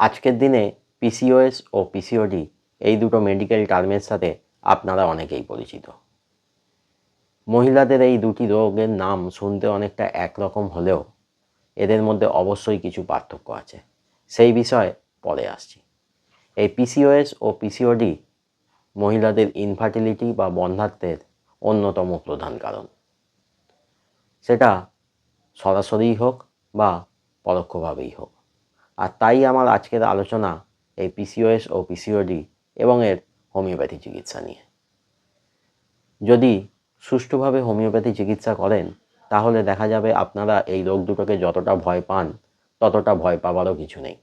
আজকের দিনে পিসিওএস ও পিসিওডি এই দুটো মেডিকেল টার্মের সাথে আপনারা অনেকেই পরিচিত। মহিলাদের এই দুটি রোগের নাম শুনতে অনেকটা একরকম হলেও এদের মধ্যে অবশ্যই কিছু পার্থক্য আছে। সেই বিষয়ে পরে আসছি। এই পিসিওএস ও পিসিওডি মহিলাদের ইনফার্টিলিটি বা বন্ধাত্বের অন্যতম প্রধান কারণ। সেটা সরাসরিই হোক বা পরোক্ষভাবেই হোক। আর তাই আমার আজকের আলোচনা এই পিসিওএস ও পিসিওডি এবং এর হোমিওপ্যাথি চিকিৎসা নিয়ে। যদি সুষ্ঠুভাবে হোমিওপ্যাথি চিকিৎসা করেন, তাহলে দেখা যাবে আপনারা এই রোগ দুটোকে যতটা ভয় পান, ততটা ভয় পাওয়ারও কিছু নেই।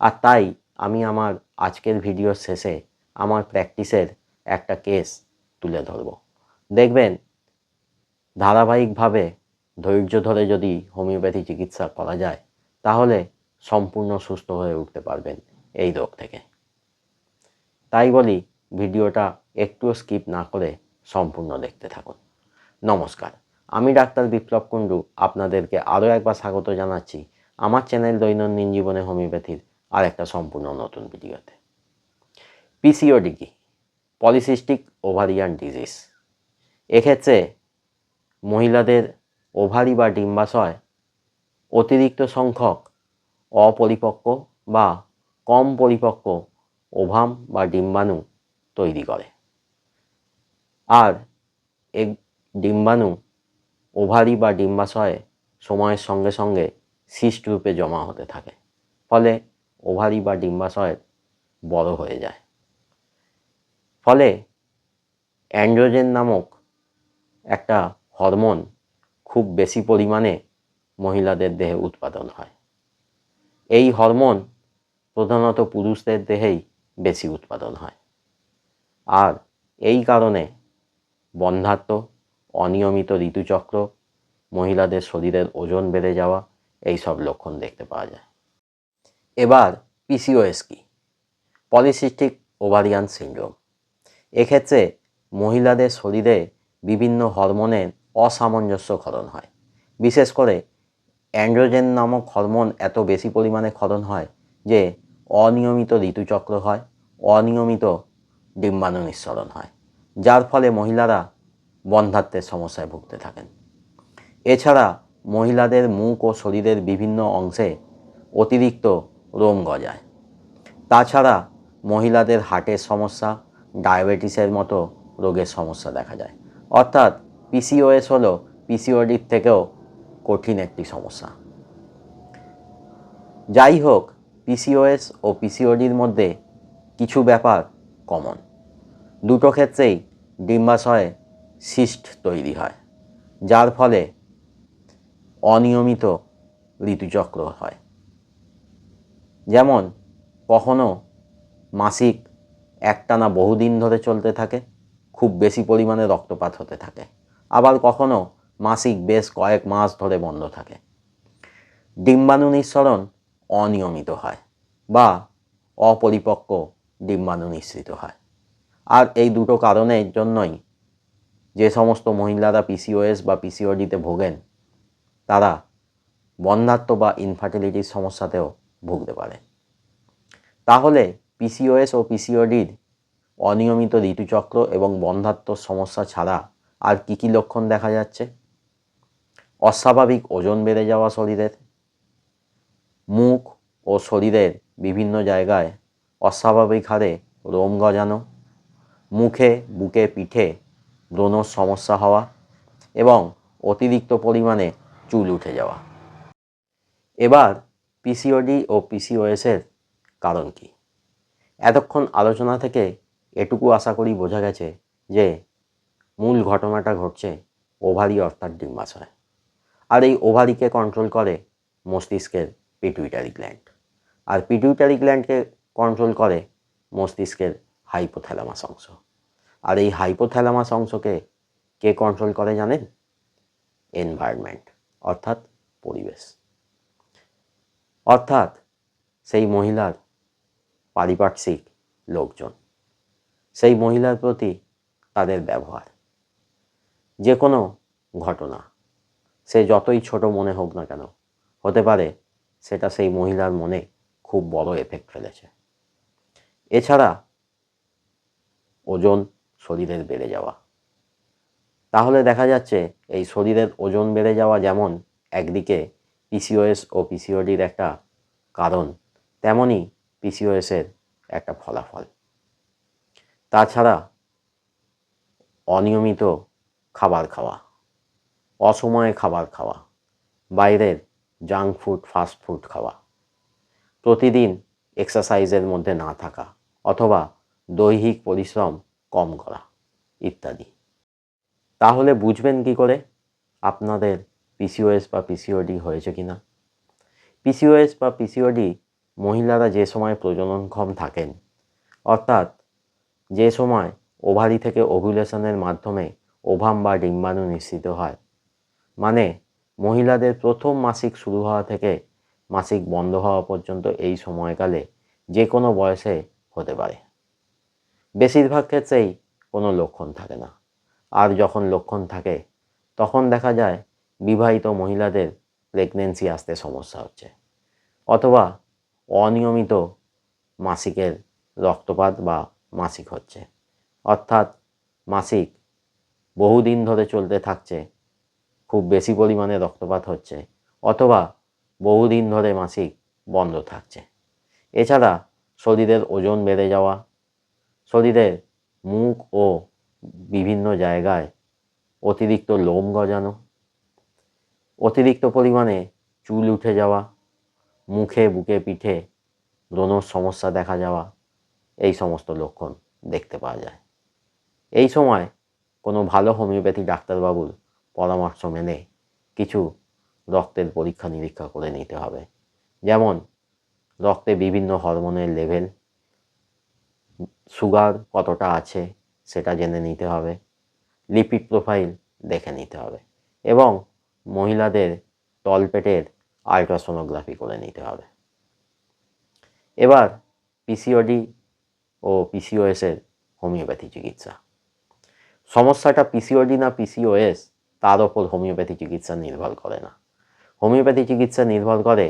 আর তাই আমি আমার আজকের ভিডিওর শেষে আমার প্র্যাকটিসের একটা কেস তুলে ধরব। দেখবেন, ধারাবাহিকভাবে ধৈর্য ধরে যদি হোমিওপ্যাথি চিকিৎসা করা যায়, তাহলে সম্পূর্ণ সুস্থ হয়ে উঠতে পারবেন এই রোগ থেকে। তাই বলি, ভিডিওটা একটুও স্কিপ না করে সম্পূর্ণ দেখতে থাকুন। নমস্কার, আমি ডাক্তার বিপ্লব কুণ্ডু, আপনাদেরকে আরও একবার স্বাগত জানাচ্ছি আমার চ্যানেল দৈনন্দিন জীবনে হোমিওপ্যাথির আর একটা সম্পূর্ণ নতুন ভিডিওতে। পিসিওডি কি পলিসিস্টিক ওভারিয়ান ডিজিজ। এক্ষেত্রে মহিলাদের ওভারি বা ডিম্বাশয় অতিরিক্ত সংখ্যক অপরিপক্ক বা কম পরিপক্ক ওভাম বা ডিম্বাণু তৈরি করে। আর এই ডিম্বাণু ওভারি বা ডিম্বাশয়ে সময়ের সঙ্গে সঙ্গে সিস্ট রূপে জমা হতে থাকে, ফলে ওভারি বা ডিম্বাশয় বড় হয়ে যায়। ফলে অ্যান্ড্রোজেন নামক একটা হরমোন খুব বেশি পরিমাণে মহিলাদের দেহে উৎপাদন হয়। এই হরমোন প্রধানত পুরুষদের দেহেই বেশি উৎপাদন হয়। আর এই কারণে বন্ধাত্ম, অনিয়মিত ঋতুচক্র, মহিলাদের শরীরের ওজন বেড়ে যাওয়া এই সব লক্ষণ দেখতে পাওয়া যায়। এবার পিসিওএস কি? Polycystic ovarian syndrome. এক্ষেত্রে মহিলাদের শরীরে বিভিন্ন হরমোনের অসামঞ্জস্য ক্ষরণ হয়। বিশেষ করে অ্যান্ড্রোজেন নামক হরমোন এত বেশি পরিমাণে ক্ষরণ হয় যে অনিয়মিত ঋতুচক্র হয়, অনিয়মিত ডিম্বাণু নিঃসরণ হয়, যার ফলে মহিলারা বন্ধাত্মের সমস্যায় ভুগতে থাকেন। এছাড়া মহিলাদের মুখ ও শরীরের বিভিন্ন অংশে অতিরিক্ত রোম গজায়। তাছাড়া মহিলাদের হার্টের সমস্যা, ডায়াবেটিসের মতো রোগের সমস্যা দেখা যায়। অর্থাৎ পিসিওএস হলো পিসিওডির থেকেও কঠিন একটি সমস্যা। যাই হোক পিসিওএস ও পিসিওডির মধ্যে কিছু ব্যাপার কমন দুটো ক্ষেত্রেই ডিম্বাশয়ে সিস্ট তৈরি হয়, যার ফলে অনিয়মিত ঋতুচক্র হয়। যেমন, কখনো মাসিক একটানা বহুদিন ধরে চলতে থাকে, খুব বেশি পরিমাণে রক্তপাত হতে থাকে। আবার কখনো মাসিক বেশ কয়েক মাস ধরে বন্ধ থাকে। ডিম্বাণু নিঃসরণ অনিয়মিত হয় বা অপরিপক্ক ডিম্বাণু নিঃসৃত হয়। আর এই দুটো কারণের জন্যই যে সমস্ত মহিলারা পিসিওএস বা পিসিওডিতে ভোগেন, তারা বন্ধাত্ম বা ইনফার্টিলিটির সমস্যাতেও ভুগতে পারে। তাহলে পিসিওএস ও পিসিওডির অনিয়মিত ঋতুচক্র এবং বন্ধাত্ম সমস্যা ছাড়া আর কী কী লক্ষণ দেখা যাচ্ছে? অস্বাভাবিক ওজন বেড়ে যাওয়া শরীরের। মুখ ও শরীরের বিভিন্ন জায়গায় অস্বাভাবিক হারে রোম গজানো। মুখে, বুকে পিঠে ব্রণর সমস্যা হওয়া এবং অতিরিক্ত পরিমাণে চুল উঠে যাওয়া। এবার পিসিওডি ও পিসিওএসের কারণ কি? এতক্ষণ আলোচনা থেকে এটুকু আশা করি বোঝা গেছে যে মূল ঘটনাটা ঘটছে ওভারি অর্থাৎ ডিম্বাশয়। আর এই ওভারিকে কন্ট্রোল করে মস্তিষ্কের পিটুইটারি গ্ল্যান্ড আর পিটুইটারি গ্ল্যান্ডকে কন্ট্রোল করে মস্তিষ্কের হাইপোথ্যালামাস অংশ। আর এই হাইপোথ্যালামাস অংশকে কে কন্ট্রোল করে জানেন? এনভায়রনমেন্ট অর্থাৎ পরিবেশ। অর্থাৎ সেই মহিলার পারিপার্শ্বিক লোকজন, সেই মহিলার প্রতি তাদের ব্যবহার। যে কোনো ঘটনা সে যতই ছোট মনে হোক না কেন, হতে পারে সেটা সেই মহিলার মনে খুব বড় এফেক্ট ফেলেছে। এছাড়া ওজন শরীরের বেড়ে যাওয়া। তাহলে দেখা যাচ্ছে এই শরীরের ওজন বেড়ে যাওয়া যেমন একদিকে পিসিওএস ও পিসিওডির একটা কারণ তেমনই পিসিওএসের একটা ফলাফল। তাছাড়া অনিয়মিত খাবার খাওয়া। অসময়ে খাবার খাওয়া, বাইরের জাঙ্ক ফুড ফাস্ট ফুড খাওয়া, প্রতিদিন এক্সারসাইজের মধ্যে না থাকা অথবা দৈহিক পরিশ্রম কম করা ইত্যাদি। তাহলে বুঝবেন কি করে? আপনাদের পিসিওএস বা পিসিওডি হয়েছে কি না পিসিওএস বা পিসিওডি মহিলারা যে সময় প্রজননক্ষম থাকেন, অর্থাৎ যে সময় ওভারি থেকে ওভুলেশনের মাধ্যমে ওভাম বা ডিম্বাণু নিঃসৃত হয় মানে মহিলাদের প্রথম মাসিক শুরু হওয়া থেকে মাসিক বন্ধ হওয়া পর্যন্ত এই সময়কালে যে কোনো বয়সে হতে পারে। বেশিরভাগ ক্ষেত্রেই কোনো লক্ষণ থাকে না। আর যখন লক্ষণ থাকে, তখন দেখা যায় বিবাহিত মহিলাদের প্রেগনেন্সি আসতে সমস্যা হচ্ছে। অথবা অনিয়মিত মাসিকের রক্তপাত বা মাসিক হচ্ছে। অর্থাৎ মাসিক বহুদিন ধরে চলতে থাকছে খুব বেশি পরিমাণে রক্তপাত হচ্ছে অথবা বহুদিন ধরে মাসিক বন্ধ থাকছে। এছাড়া শরীরের ওজন বেড়ে যাওয়া, শরীরের মুখ ও বিভিন্ন জায়গায় অতিরিক্ত লোম গজানো, অতিরিক্ত পরিমাণে চুল উঠে যাওয়া, মুখে বুকে পিঠে ব্রণর সমস্যা দেখা যাওয়া, এই সমস্ত লক্ষণ দেখতে পাওয়া যায়। এই সময় কোনো ভালো হোমিওপ্যাথি ডাক্তারবাবুর পরামর্শ মেনে কিছু রক্তের পরীক্ষা নিরীক্ষা করে নিতে হবে। যেমন, রক্তে বিভিন্ন হরমোনের লেভেল সুগার কতটা আছে সেটা জেনে নিতে হবে লিপিড প্রোফাইল দেখে নিতে হবে এবং মহিলাদের তলপেটের আলট্রাসোনোগ্রাফি করে নিতে হবে। এবার পিসিওডি ও পিসিওএসের হোমিওপ্যাথি চিকিৎসা। সমস্যাটা পিসিওডি না পিসিওএস তার ওপর হোমিওপ্যাথি চিকিৎসা নির্ভর করে না। হোমিওপ্যাথি চিকিৎসা নির্ভর করে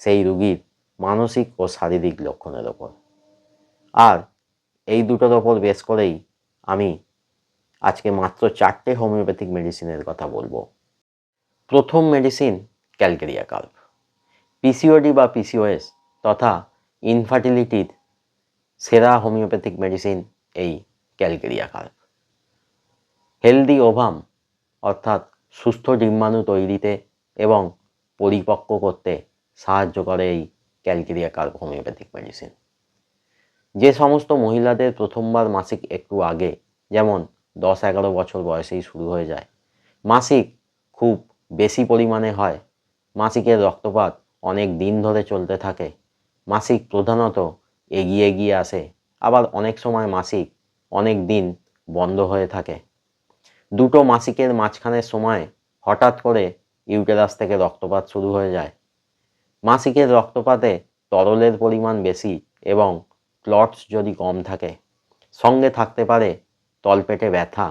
সেই রুগীর মানসিক ও শারীরিক লক্ষণের ওপর। আর এই দুটোর ওপর বেশ করেই আমি আজকে মাত্র চারটে হোমিওপ্যাথিক মেডিসিনের কথা বলব। প্রথম মেডিসিন ক্যালকেরিয়া কাল্প পিসিওডি বা পিসিওএস তথা ইনফার্টিলিটির সেরা হোমিওপ্যাথিক মেডিসিন এই ক্যালকেরিয়া কাল্প হেলদি ওভাম অর্থাৎ সুস্থ ডিম্বাণু তৈরিতে এবং পরিপক্ক করতে সাহায্য করে এই ক্যালকেরিয়া কার্ব হোমিওপ্যাথিক মেডিসিন। যে সমস্ত মহিলাদের প্রথমবার মাসিক একটু আগে, যেমন দশ এগারো বছর বয়সেই শুরু হয়ে যায়, মাসিক খুব বেশি পরিমাণে হয়, মাসিকের রক্তপাত অনেক দিন ধরে চলতে থাকে, মাসিক প্রধানত এগিয়ে এগিয়ে আসে, আবার অনেক সময় মাসিক অনেক দিন বন্ধ হয়ে থাকে। দুটো মাসিকের মাঝখানের সময় হঠাৎ করে ইউটেরাস থেকে রক্তপাত শুরু হয়ে যায়। মাসিকের রক্তপাতে তরলের পরিমাণ বেশি এবং ক্লটস যদি কম থাকে, সঙ্গে থাকতে পারে তলপেটে ব্যথা,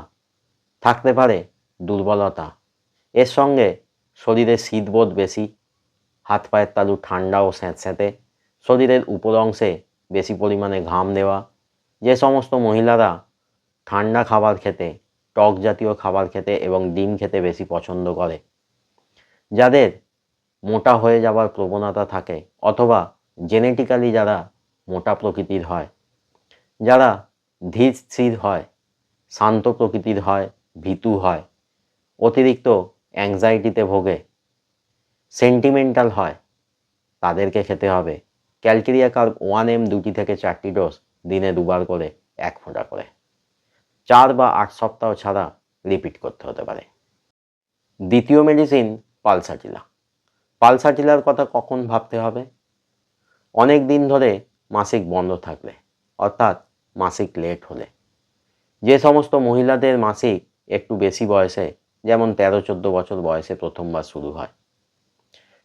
থাকতে পারে দুর্বলতা। এর সঙ্গে শরীরে শীতবোধ বেশি, হাত পায়ের তালু ঠান্ডা ও স্যাঁতস্যাঁতে, শরীরের উপর অংশে বেশি পরিমাণে ঘাম দেওয়া যে সমস্ত মহিলারা ঠান্ডা খাবার খেতে টক জাতীয় খাবার খেতে এবং ডিম খেতে বেশি পছন্দ করে। যাদের মোটা হয়ে যাওয়ার প্রবণতা থাকে অথবা জেনেটিক্যালি যারা মোটা প্রকৃতির হয়, যারা ধীর স্থির হয়, শান্ত প্রকৃতির হয়, ভীতু হয়, অতিরিক্ত অ্যাংজাইটিতে ভোগে সেন্টিমেন্টাল হয়, তাদেরকে খেতে হবে। ক্যালকেরিয়া কার্ব ওয়ান এম দুটি থেকে চারটি ডোজ দিনে দুবার করে, এক ফোঁটা করে। চার বা আট সপ্তাহ ছাড়া রিপিট করতে হতে পারে। দ্বিতীয় মেডিসিন পালসাটিলা পালসাটিলার কথা কখন ভাবতে হবে? অনেক দিন ধরে মাসিক বন্ধ থাকলে, অর্থাৎ মাসিক লেট হলে। যে সমস্ত মহিলাদের মাসিক একটু বেশি বয়সে, যেমন তেরো চোদ্দ বছর বয়সে প্রথমবার শুরু হয়,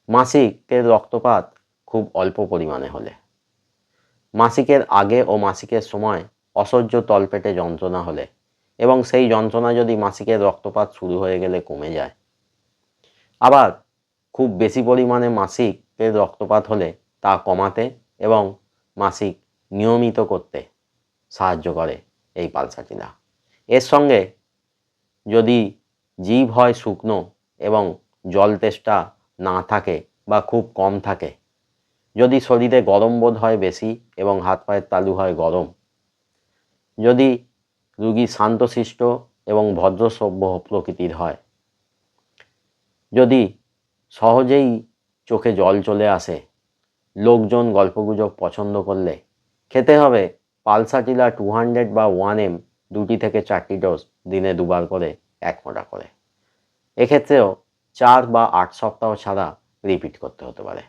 মাসিকের রক্তপাত খুব অল্প পরিমাণে হলে। মাসিকের আগে ও মাসিকের সময় অসহ্য তলপেটে যন্ত্রণা হলে এবং সেই যন্ত্রণা যদি মাসিকের রক্তপাত শুরু হয়ে গেলে কমে যায়। আবার খুব বেশি পরিমাণে মাসিকের রক্তপাত হলে তা কমাতে এবং মাসিক নিয়মিত করতে সাহায্য করে এই পালসাটিলা এর সঙ্গে যদি জীব হয় শুকনো এবং জল তেষ্টা না থাকে বা খুব কম থাকে, যদি শরীরে গরম বোধ হয় বেশি এবং হাত পায়ের তালু হয় গরম, যদি রুগী শান্তশিষ্ট এবং ভদ্রসভ্য প্রকৃতির হয়। যদি সহজেই চোখে জল চলে আসে, লোকজন গল্পগুজব পছন্দ করলে খেতে হবে পালসাটিলা টু হান্ড্রেড বা ওয়ান এম দুটি থেকে চারটি ডোজ দিনে দুবার করে এক ফোঁটা করে। এক্ষেত্রেও চার বা আট সপ্তাহ ছাড়া রিপিট করতে হতে পারে।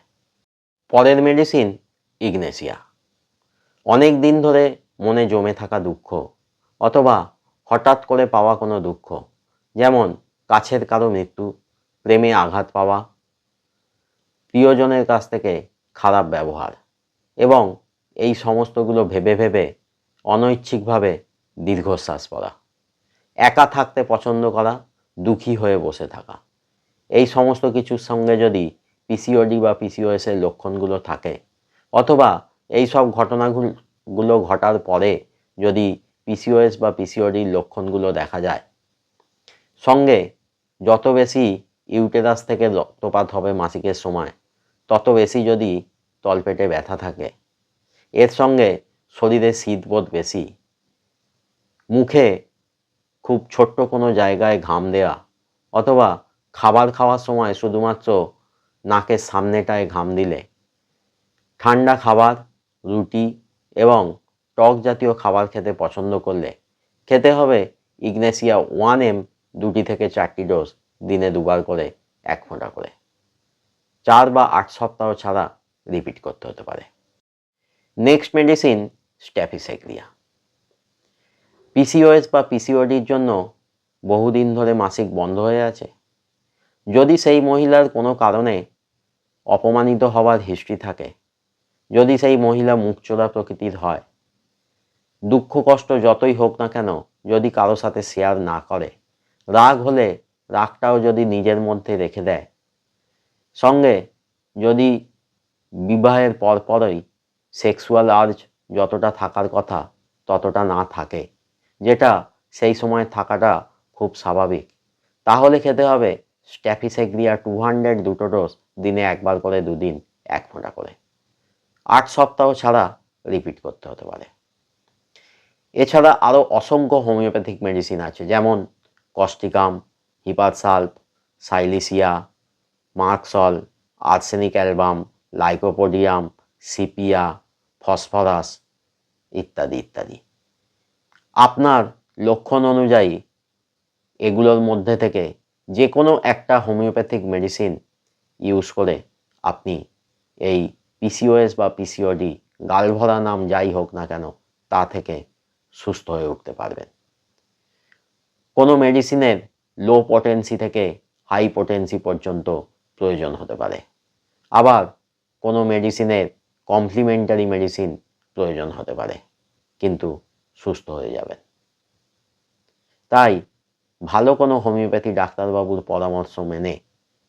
পরের মেডিসিন ইগনেসিয়া। অনেক দিন ধরে মনে জমে থাকা দুঃখ অথবা হঠাৎ করে পাওয়া কোনো দুঃখ, যেমন কাছের কারও মৃত্যু, প্রেমে আঘাত পাওয়া, প্রিয়জনের কাছ থেকে খারাপ ব্যবহার এবং এই সমস্তগুলো ভেবে ভেবে অনৈচ্ছিকভাবে দীর্ঘশ্বাস পড়া, একা থাকতে পছন্দ করা, দুঃখী হয়ে বসে থাকা। এই সমস্ত কিছুর সঙ্গে যদি পিসিওডি বা পিসিওএসের লক্ষণগুলো থাকে, অথবা এই সব ঘটনাগুলো ঘটার পরে যদি পিসিওএস বা পিসিওডির লক্ষণগুলো দেখা যায়। সঙ্গে যত বেশি ইউটেরাস থেকে রক্তপাত হবে মাসিকের সময়, তত বেশি যদি তলপেটে ব্যথা থাকে। এর সঙ্গে শরীরে শীতবোধ বেশি। মুখে খুব ছোট্ট কোনো জায়গায় ঘাম দেওয়া অথবা খাবার খাওয়ার সময় শুধুমাত্র নাকের সামনেটায় ঘাম দিলে। ঠান্ডা খাবার, রুটি এবং টক জাতীয় খাবার খেতে পছন্দ করলে খেতে হবে ইগনেসিয়া ওয়ান এম দুটি থেকে চারটি ডোজ দিনে দুবার করে, এক ফোঁটা করে। চার বা আট সপ্তাহ ছাড়া রিপিট করতে হতে পারে। Next medicine স্ট্যাফিসেক্রিয়া। পিসিওএস বা পিসিওডির জন্য বহুদিন ধরে মাসিক বন্ধ হয়ে আছে। যদি সেই মহিলার কোনো কারণে অপমানিত হওয়ার হিস্ট্রি থাকে, যদি সেই মহিলা মুখচোরা প্রকৃতির হয় দুঃখ কষ্ট যতই হোক না কেন, যদি কারও সাথে শেয়ার না করে, রাগ হলে রাগটাও যদি নিজের মধ্যে রেখে দেয়। সঙ্গে যদি বিবাহের পরপরই সেক্সুয়াল আর্জ যতটা থাকার কথা ততটা না থাকে, যেটা সেই সময় থাকাটা খুব স্বাভাবিক, তাহলে খেতে হবে স্ট্যাফিসেগ্রিয়া টু হান্ড্রেড দুটো ডোজ দিনে একবার করে দুদিন, এক ফোঁটা করে। আট সপ্তাহ ছাড়া রিপিট করতে হতে পারে। এছাড়া আরও অসংখ্য হোমিওপ্যাথিক মেডিসিন আছে, যেমন causticum hepar sulph silicea, merc sol, arsenicum album, lycopodium, sepia, phosphorus ইত্যাদি ইত্যাদি। আপনার লক্ষণ অনুযায়ী এগুলোর মধ্যে থেকে যে কোনো একটা হোমিওপ্যাথিক মেডিসিন ইউজ করে আপনি এই পিসিওএস বা পিসিওডি গালভরা নাম যাই হোক না কেন, তা থেকে সুস্থ হয়ে উঠতে পারবেন। কোনো মেডিসিনের লো পটেন্সি থেকে হাই পটেন্সি পর্যন্ত প্রয়োজন হতে পারে। আবার কোনো মেডিসিনের কমপ্লিমেন্টারি মেডিসিন প্রয়োজন হতে পারে, কিন্তু সুস্থ হয়ে যাবেন। তাই ভালো কোনো হোমিওপ্যাথি ডাক্তারবাবুর পরামর্শ মেনে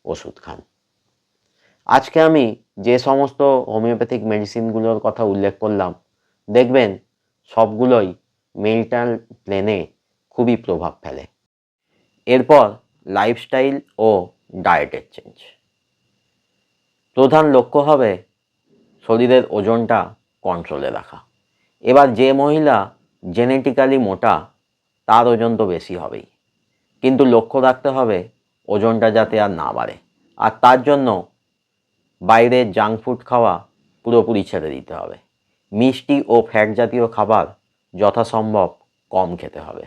ওষুধ খান। আজকে আমি যে সমস্ত হোমিওপ্যাথিক মেডিসিনগুলোর কথা উল্লেখ করলাম, দেখবেন সবগুলোই মেন্টাল প্লেনে খুবই প্রভাব ফেলে। এরপর লাইফস্টাইল ও ডায়েটের চেঞ্জ। প্রধান লক্ষ্য হবে শরীরের ওজনটা কন্ট্রোলে রাখা। এবার যে মহিলা জেনেটিক্যালি মোটা, তার ওজন তো বেশি হবেই। কিন্তু লক্ষ্য রাখতে হবে ওজনটা যাতে আর না বাড়ে। আর তার জন্য বাইরের জাঙ্ক ফুড খাওয়া পুরোপুরি ছেড়ে দিতে হবে। মিষ্টি ও ফ্যাট জাতীয় খাবার যথাসম্ভব কম খেতে হবে।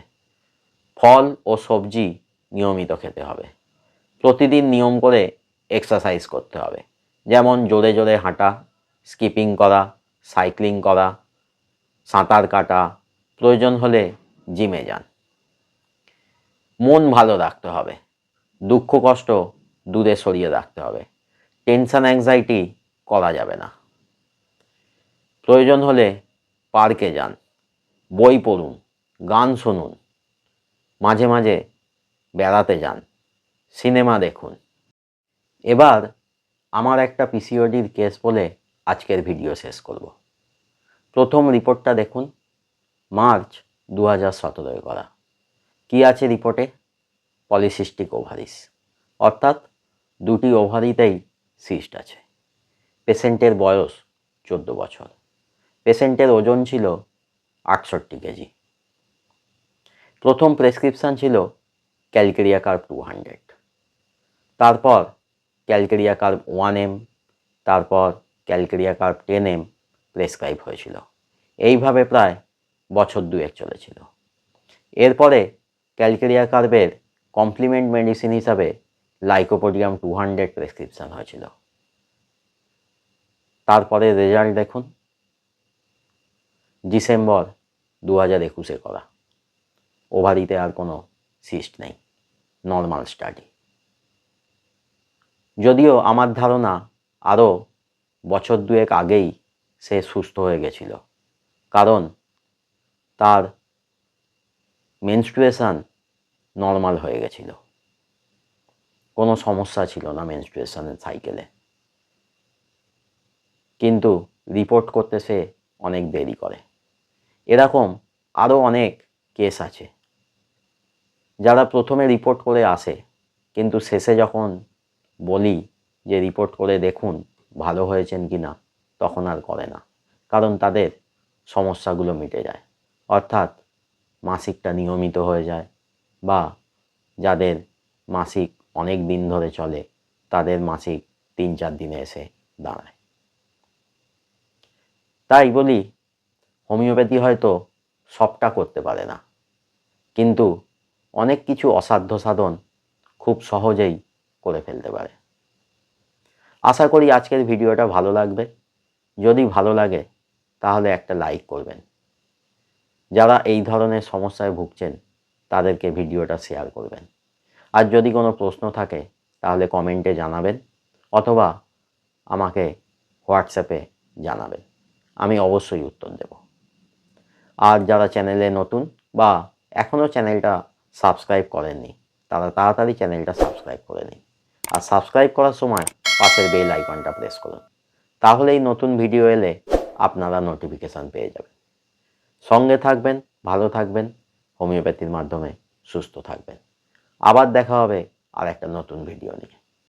ফল ও সবজি নিয়মিত খেতে হবে। প্রতিদিন নিয়ম করে এক্সারসাইজ করতে হবে। যেমন জোরে জোরে হাঁটা স্কিপিং করা সাইক্লিং করা, সাঁতার কাটা, প্রয়োজন হলে জিমে যান। মন ভালো রাখতে হবে। দুঃখ কষ্ট দূরে সরিয়ে রাখতে হবে। টেনশন অ্যাংজাইটি করা যাবে না। প্রয়োজন হলে পার্কে যান। বই পড়ুন, গান শুনুন, মাঝে মাঝে বেড়াতে যান, সিনেমা দেখুন। এবার আমার একটা পিসিওডির কেস বলে আজকের ভিডিও শেষ করব। প্রথম রিপোর্টটা দেখুন, মার্চ দু হাজার সতেরোয় করা। কী আছে রিপোর্টে? Polycystic ovaries. অর্থাৎ দুটি ওভারিতেই সিস্ট আছে। পেশেন্টের বয়স চোদ্দ বছর। পেশেন্টের ওজন ছিল আটষট্টি কেজি। প্রথম প্রেসক্রিপশান ছিল ক্যালকেরিয়া কার্ভ টু হান্ড্রেড। তারপর ক্যালকেরিয়া কার্ভ ওয়ান এম, তারপর calcarea carb ten M prescribe হয়েছিল। এইভাবে প্রায় বছর দুয়েক চলেছিল। এরপরে ক্যালকেরিয়া কার্ভের কমপ্লিমেন্ট মেডিসিন হিসাবে লাইকোপোডিয়াম টু হান্ড্রেড প্রেসক্রিপশান হয়েছিল। তারপরে রেজাল্ট দেখুন। ডিসেম্বর দু হাজার একুশে করা ওভারিতে আর কোনো সিস্ট নেই, নর্মাল স্টাডি। যদিও আমার ধারণা আরও বছর দুয়েক আগেই সে সুস্থ হয়ে গেছিল, কারণ তার মেনস্ট্রুয়েশন নর্মাল হয়ে গেছিল। কোনো সমস্যা ছিল না মেনস্ট্রুয়েশনের সাইকেলে কিন্তু রিপোর্ট করতে সে অনেক দেরি করে। এরকম আরও অনেক কেস আছে। যারা প্রথমে রিপোর্ট করে আসে, কিন্তু শেষে যখন বলি যে রিপোর্ট করে দেখুন ভালো হয়েছেন কি না, তখন আর করে না, কারণ তাদের সমস্যাগুলো মিটে যায়। অর্থাৎ মাসিকটা নিয়মিত হয়ে যায় বা যাদের মাসিক অনেক দিন ধরে চলে, তাদের মাসিক তিন চার দিনে এসে দাঁড়ায়। তাই বলি হোমিওপ্যাথি হয়তো সবটা করতে পারে না। কিন্তু অনেক কিছু অসাধ্য সাধন খুব সহজেই করে ফেলতে পারে। আশা করি আজকের ভিডিওটা ভালো লাগবে। যদি ভালো লাগে, তাহলে একটা লাইক করবেন। যারা এই ধরনের সমস্যায় ভুগছেন, তাদেরকে ভিডিওটা শেয়ার করবেন। আর যদি কোনো প্রশ্ন থাকে, তাহলে কমেন্টে জানাবেন অথবা আমাকে হোয়াটসঅ্যাপে জানাবেন। আমি অবশ্যই উত্তর দেব। আর যারা চ্যানেলে নতুন বা এখনও চ্যানেলটা সাবস্ক্রাইব করেননি, তারা তাড়াতাড়ি চ্যানেলটা সাবস্ক্রাইব করে নিন। আর সাবস্ক্রাইব করার সময় পাশের বেল আইকনটা প্রেস করুন। তাহলেই নতুন ভিডিও এলে আপনারা নোটিফিকেশান পেয়ে যাবেন। সঙ্গে থাকবেন, ভালো থাকবেন, হোমিওপ্যাথির মাধ্যমে সুস্থ থাকবেন। আবার দেখা হবে আর একটা নতুন ভিডিও নিয়ে।